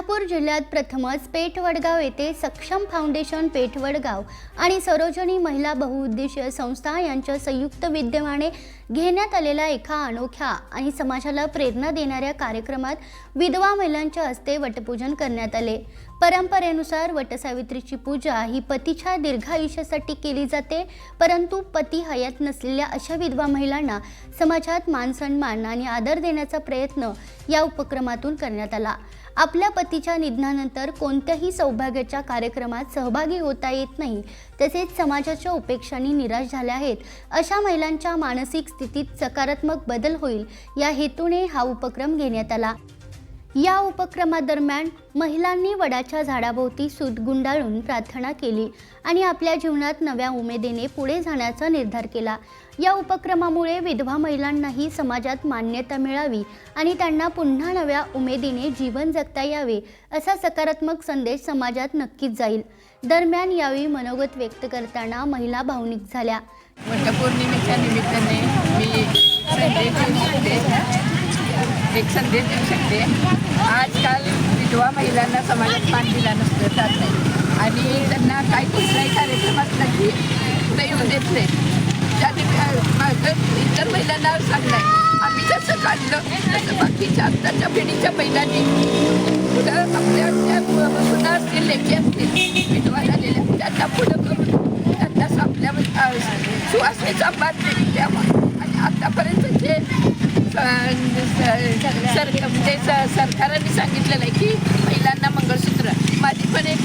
कोल्हापूर जिल्ह्यात प्रथमच पेठवडगाव येथे सक्षम फाउंडेशन पेठवडगाव आणि सरोजनी महिला बहुउद्देशीय संस्था यांच्या संयुक्त विद्यमाने घेण्यात आलेल्या एका अनोख्या आणि समाजाला प्रेरणा देणाऱ्या कार्यक्रमात विधवा महिलांच्या हस्ते वटपूजन करण्यात आले. परंपरेनुसार वटसावित्रीची पूजा ही पतीच्या दीर्घायुष्यासाठी केली जाते परंतु पती हयात नसलेल्या अशा विधवा महिलांना समाजात मानसन्मान आणि आदर देण्याचा प्रयत्न या उपक्रमातून करण्यात आला. आपल्या पतीच्या निधनानंतर कोणत्याही सौभाग्याच्या कार्यक्रमात सहभागी होता येत नाही. तसेच समाजाच्या उपेक्षांनी निराश झाल्या आहेत. अशा महिलांच्या मानसिक स्थितीत सकारात्मक बदल होईल या हेतूने हा उपक्रम घेण्यात आला. या उपक्रमादरम्यान महिलांनी वडाच्या झाडाभोवती सूत गुंडाळून प्रार्थना केली आणि आपल्या जीवनात नव्या उमेदीने पुढे जाण्याचा निर्धार केला. या उपक्रमामुळे विधवा महिलांनाही समाजात मान्यता मिळावी आणि त्यांना पुन्हा नव्या उमेदीने जीवन जगता यावे असा सकारात्मक संदेश समाजात नक्कीच जाईल. दरम्यान यावेळी मनोगत व्यक्त करताना महिला भावनिक झाल्या. वटपौर्णिमेच्या निमित्ताने मी एक संदेश देऊ शकते. आजकाल विधवा महिलांना समाजात मान दिला नसतं जात नाही. आणि त्यांना काही कुठलाही कार्यक्रम असला की पुढे येऊ देत नाही त्याने इतर महिलांना सांगणार आम्ही जसं काढलं तसं बाकीच्या आत्ताच्या पिढीच्या महिलांनी. पुढं आपल्या सुद्धा असतील लेखी असतील विधवा झालेल्या त्यांना पुढं करून त्यांना आपल्या अ, सुवासनेचा मान द्यावा सरकारांनी सांगितलेलं आहे की महिलांना मंगळसूत्र. माझी पण एक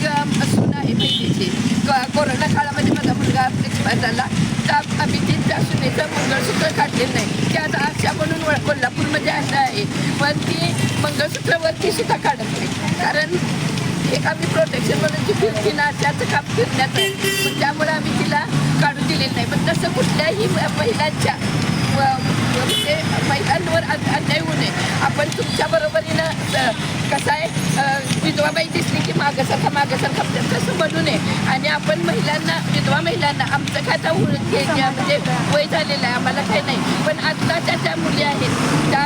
सून आहे महिलेची कोरोना काळामध्ये माझा मुलगा एक्सपायर झाला. तर आम्ही ती त्या सुनेचं मंगळसूत्र काढलेलं नाही. की आता आशा म्हणून कोल्हापूरमध्ये असं आहे. पण ती मंगळसूत्रावरती सुद्धा काढत नाही. कारण एक आम्ही प्रोटेक्शन म्हणून ती फिरती ना त्याचं काम फिरण्यात आहे. त्यामुळे आम्ही तिला काढून दिलेलं नाही. पण तसं कुठल्याही म- महिलांच्या व- म्हणजे महिलांवर अन- अन्याय होऊ नये आपण तुमच्या बरोबरीनं अ, कसं आहे अ, विधवा बाई दिसली की मागासारखा मागसारखा तसं बनू नये आणि आपण महिलांना विधवा महिलांना आमचं खाता आता उळ- म्हणजे वय झालेलं आहे आम्हाला काही नाही. पण आत्ताच्या त्या मुली आहेत त्या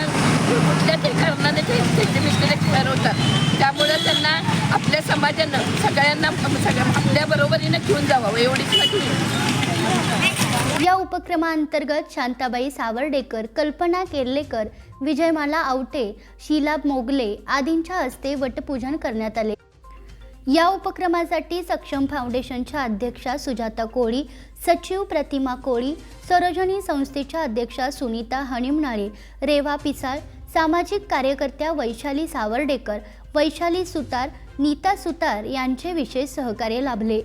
कुठल्या ते कारणाने ते त्यांचे मिस्टर एक्सपायर होतात त्यामुळं त्यांना आपल्या समाजानं सगळ्यांना सगळ्या आपल्या बरोबरीनं घेऊन जावं एवढीच या उपक्रमाअंतर्गत शांताबाई सावर्डेकर कल्पना केर्लेकर विजयमाला आवटे शीला मोगले आदींच्या हस्ते वटपूजन करण्यात आले. या उपक्रमासाठी सक्षम फाउंडेशनच्या अध्यक्षा सुजाता कोळी सचिव प्रतिमा कोळी सरोजनी संस्थेच्या अध्यक्षा सुनीता हनिमनाळे रेवा पिसाळ सामाजिक कार्यकर्त्या वैशाली सावर्डेकर वैशाली सुतार नीता सुतार यांचे विशेष सहकार्य लाभले.